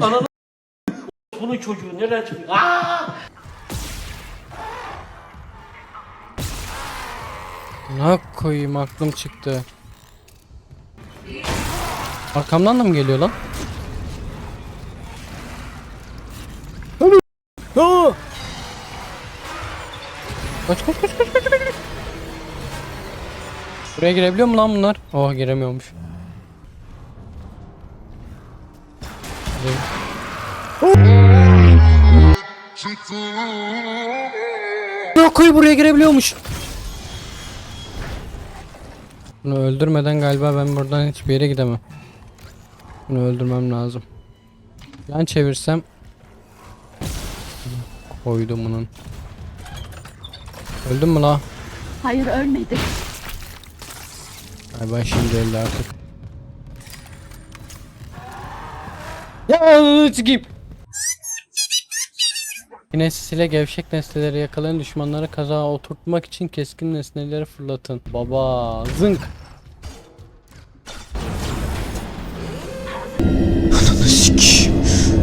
Ananı bunun çocuğu nereden? Aa! Ne koyayım aklım çıktı. Arkamdan da mı geliyor lan? Aa! Kaç kaç kaç kaç kaç. kaç. Buraya girebiliyor mu lan bunlar? Oh giremiyormuş. Ne koy buraya girebiliyormuş. Bunu öldürmeden galiba ben buradan hiçbir yere gidemem. Bunu öldürmem lazım. Yan çevirsem koydum bunun. Öldün mü la? Hayır ölmedi. Galiba şimdi öldü artık. Ya çıkayım. Kinesis ile gevşek nesneleri yakalayan düşmanları kaza oturtmak için keskin nesneleri fırlatın. Baba zınk.